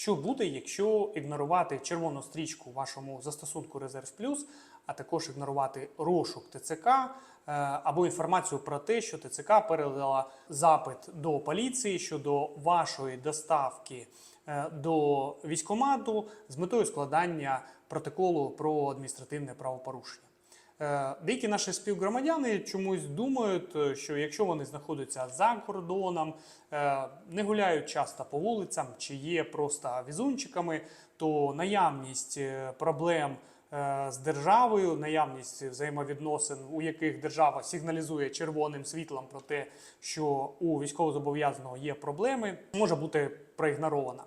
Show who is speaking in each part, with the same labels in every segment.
Speaker 1: Що буде, якщо ігнорувати червону стрічку в вашому застосунку Резерв Плюс, а також ігнорувати розшук ТЦК е, або інформацію про те, що ТЦК передала запит до поліції щодо вашої доставки е, до військкомату з метою складання протоколу про адміністративне правопорушення. Е, Деякі наші співгромадяни чомусь думають, е, що якщо вони знаходяться за кордоном, е, не гуляють часто по вулицям чи є просто візунчиками, то наявність проблем з державою, наявність взаємовідносин, у яких держава сигналізує червоним світлом про те, що у військовозобов'язаного є проблеми, може бути проігнорована.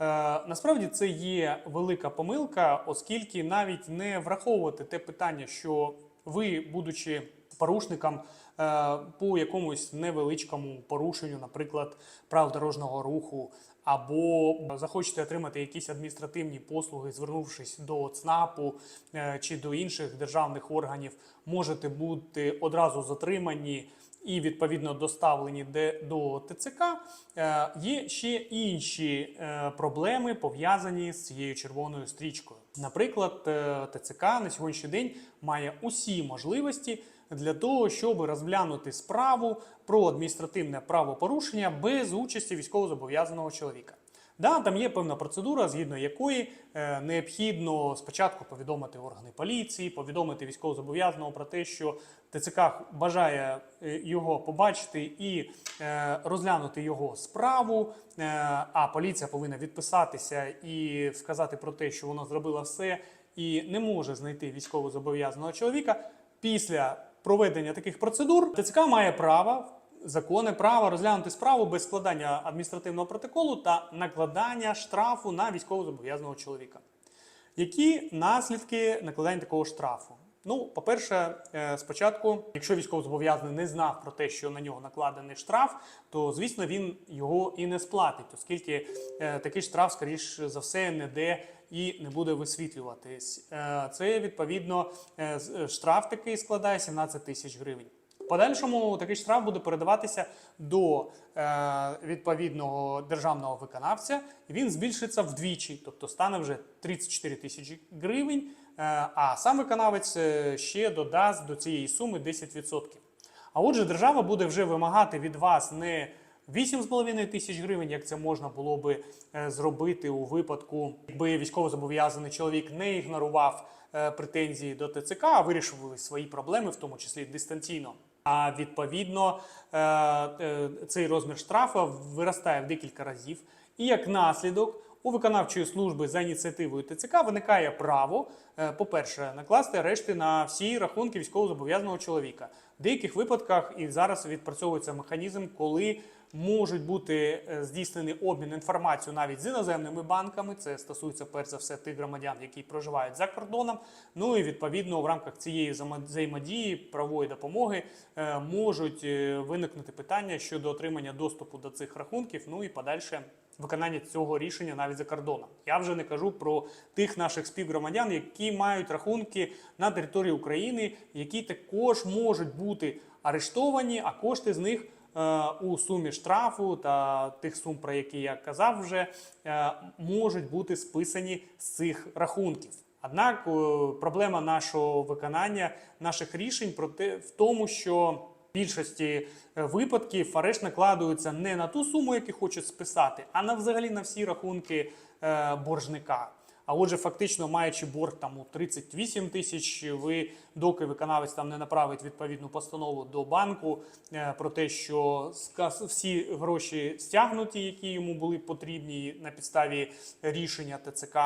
Speaker 1: Е, Насправді це є велика помилка, оскільки навіть не враховувати те питання, що ви, будучи порушником е, по якомусь невеличкому порушенню, наприклад, прав дорожнього руху, або захочете отримати якісь адміністративні послуги, звернувшись до ЦНАПу е, чи до інших державних органів, можете бути одразу затримані і відповідно доставлені до ТЦК, е, є ще інші е, проблеми пов'язані з цією червоною стрічкою. Наприклад, е, ТЦК на сьогоднішній день має усі можливості для того, щоб розглянути справу про адміністративне правопорушення без участі військовозобов'язаного чоловіка. Да, там є певна процедура, згідно якої е, необхідно спочатку повідомити органи поліції, повідомити військовозобов'язаного про те, що ТЦК бажає е, його побачити і е, розглянути його справу. а поліція повинна відписатися і сказати про те, що вона зробила все і не може знайти військовозобов'язаного чоловіка. Після проведення таких процедур ТЦК має право законне право розглянути справу без складання адміністративного протоколу та накладання штрафу на військовозобов'язаного чоловіка. Які наслідки накладання такого штрафу? Ну, по-перше, е, спочатку, якщо військовозобов'язаний не знав про те, що на нього накладений штраф, то звісно він його і не сплатить, оскільки е, такий штраф, скоріш за все, не де і не буде висвітлюватись. Е, Це відповідно штраф такий складає 17 тисяч гривень. Подальшому такий штраф буде передаватися до е, відповідного державного виконавця. Він збільшиться вдвічі, тобто стане вже 34 тисячі гривень. Е, а сам виконавець е, ще додасть до цієї суми 10%. А отже, держава буде вже вимагати від вас не 8,5 тисяч гривень, як це можна було би е, зробити у випадку, якби військовозобов'язаний чоловік не ігнорував е, претензії до ТЦК, а вирішив свої проблеми, в тому числі дистанційно. А відповідно е, е, цей розмір штрафу виростає в декілька разів. І як наслідок у виконавчої служби за ініціативою ТЦК виникає право, е, по-перше, накласти арешти на всі рахунки військовозобов'язаного чоловіка. В деяких випадках і зараз відпрацьовується механізм, коли можуть бути е, здійснений обмін інформацією навіть з іноземними банками. Це стосується перш за все тих громадян, які проживають за кордоном. Ну і відповідно в рамках цієї взаємо- взаємодії правової допомоги е, можуть виникнути питання щодо отримання доступу до цих рахунків. Ну і подальше виконання цього рішення навіть за кордоном. Я вже не кажу про тих наших співгромадян, які мають рахунки на території України, які також можуть бути арештовані, а кошти з них е, у сумі штрафу та тих сум, про які я казав, вже е, можуть бути списані з цих рахунків. Однак е, проблема нашого виконання наших рішень про те в тому, що більшості е, випадків арешт накладується не на ту суму, яку хочуть списати, а на взагалі на всі рахунки е, боржника. А отже, фактично, маючи борг там у 38 тисяч, ви доки виконавець там не направить відповідну постанову до банку е, про те, що сказ- всі гроші стягнуті, які йому були потрібні на підставі рішення ТЦК.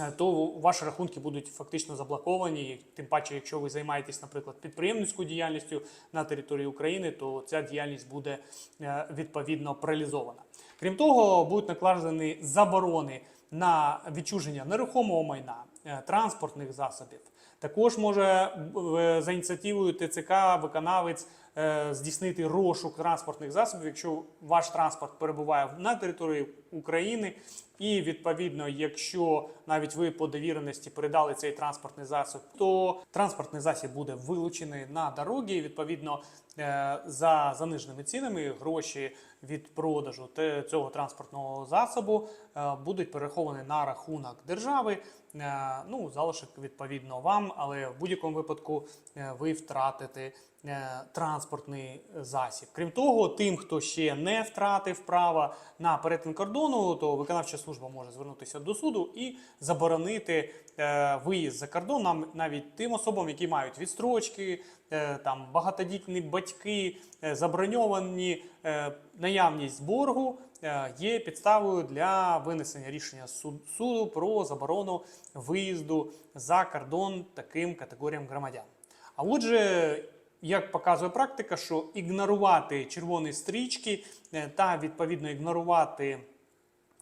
Speaker 1: Е, то ваші рахунки будуть фактично заблоковані. Тим паче, якщо ви займаєтесь, наприклад, підприємницькою діяльністю на території України, то ця діяльність буде е, відповідно паралізована. Крім того, будуть накладені заборони на відчуження нерухомого майна, е, транспортних засобів. Також може за ініціативою ТЦК виконавець здійснити розшук транспортних засобів, якщо ваш транспорт перебуває на території України, І відповідно, якщо навіть ви по довіреності передали цей транспортний засіб, то транспортний засіб буде вилучений на дорогі. І, Відповідно, е, за заниженими цінами гроші від продажу цього транспортного засобу е, будуть перераховані на рахунок держави. Е, Ну, залишок відповідно вам, але в будь-якому випадку ви втратите транспортний засіб. Крім того, тим, хто ще не втратив права на перетин кордону, то виконавча служба може звернутися до суду і заборонити е, виїзд за кордон навіть тим особам, які мають відстрочки, е, там багатодітні батьки, е, заброньовані е, наявність боргу. е, Є підставою для винесення рішення суду про заборону виїзду за кордон таким категоріям громадян. А отже, як показує практика, що ігнорувати червоні стрічки е, та відповідно ігнорувати.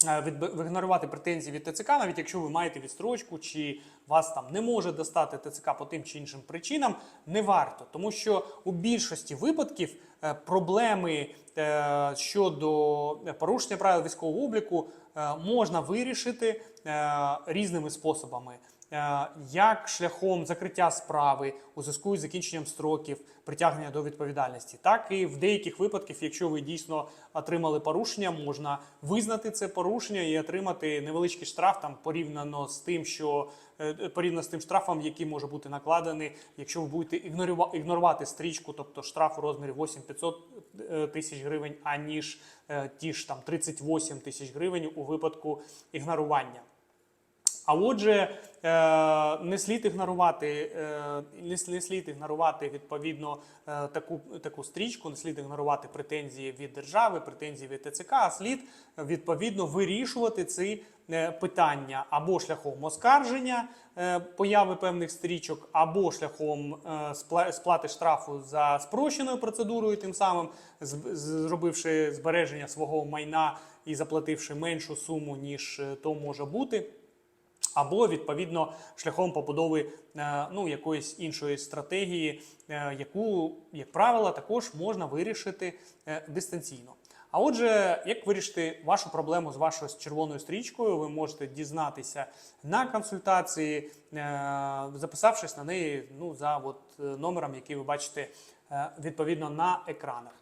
Speaker 1: Е, Ігнорувати претензії від ТЦК, навіть якщо ви маєте відстрочку, чи вас там не може достати ТЦК по тим чи іншим причинам, не варто, тому що у більшості випадків е, проблеми е, щодо порушення правил військового обліку можна вирішити різними способами. Е, Як шляхом закриття справи у зв'язку із закінченням строків притягнення до відповідальності, так і в деяких випадках, якщо ви дійсно отримали порушення, можна визнати це порушення і отримати невеличкий штраф там порівняно з тим, що е, порівняно з тим штрафом, який може бути накладений, якщо ви будете ігнорува- ігнорувати стрічку, тобто штраф у розмірі 8500 е, тисяч гривень, аніж ті ж там 38 тисяч гривень у випадку ігнорування. А отже, е, не слід ігнорувати, е, не слід ігнорувати відповідно е, таку, таку стрічку, не слід ігнорувати претензії від держави, претензії від ТЦК, а слід відповідно вирішувати ці питання або шляхом оскарження появи певних стрічок, або шляхом сплати штрафу за спрощеною процедурою, тим самим зробивши збереження свого майна і заплативши меншу суму, ніж то може бути або відповідно шляхом побудови е, ну, якоїсь іншої стратегії, е, яку, як правило, також можна вирішити е, дистанційно. А отже, як вирішити вашу проблему з вашою червоною стрічкою, ви можете дізнатися на консультації, записавшись на неї ну, за от, номером, який ви бачите відповідно на екранах.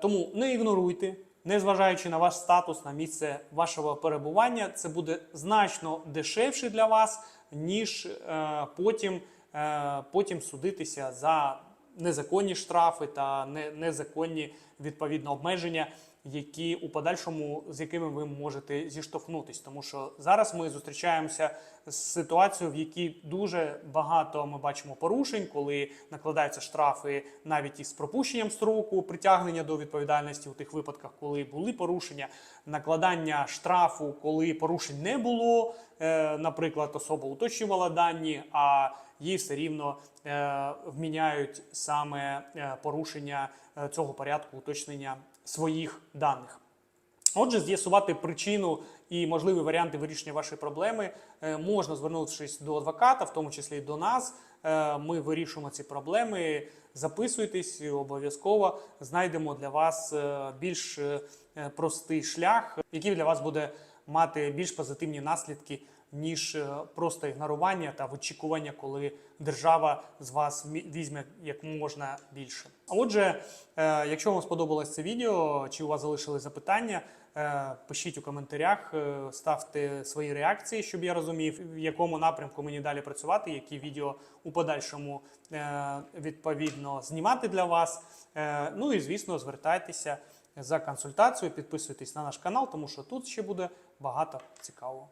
Speaker 1: Тому не ігноруйте, незважаючи на ваш статус, на місце вашого перебування, це буде значно дешевше для вас, ніж е, потім, е, потім судитися за незаконні штрафи та не- незаконні відповідно обмеження, які у подальшому з якими ви можете зіштовхнутись. Тому що зараз ми зустрічаємося з ситуацією, в якій дуже багато ми бачимо порушень, коли накладаються штрафи навіть із пропущенням строку притягнення до відповідальності у тих випадках, коли були порушення, накладання штрафу, коли порушень не було. Е, Наприклад, особа уточнювала дані, а їй все рівно е, вміняють саме е, порушення цього порядку уточнення своїх даних. Отже, з'ясувати причину і можливі варіанти вирішення вашої проблеми е, можна звернувшись до адвоката, в тому числі і до нас. Е, Ми вирішуємо ці проблеми. Записуйтесь обов'язково знайдемо для вас е, більш простий шлях, який для вас буде мати більш позитивні наслідки, ніж е, просто ігнорування та очікування, коли держава з вас візьме як можна більше. А отже, е, якщо вам сподобалось це відео, чи у вас залишили запитання, е, пишіть у коментарях, ставте свої реакції, щоб я розумів, в якому напрямку мені далі працювати, які відео у подальшому відповідно знімати для вас. Ну і звісно, звертайтеся за консультацією, підписуйтесь на наш канал, тому що тут ще буде багато цікавого.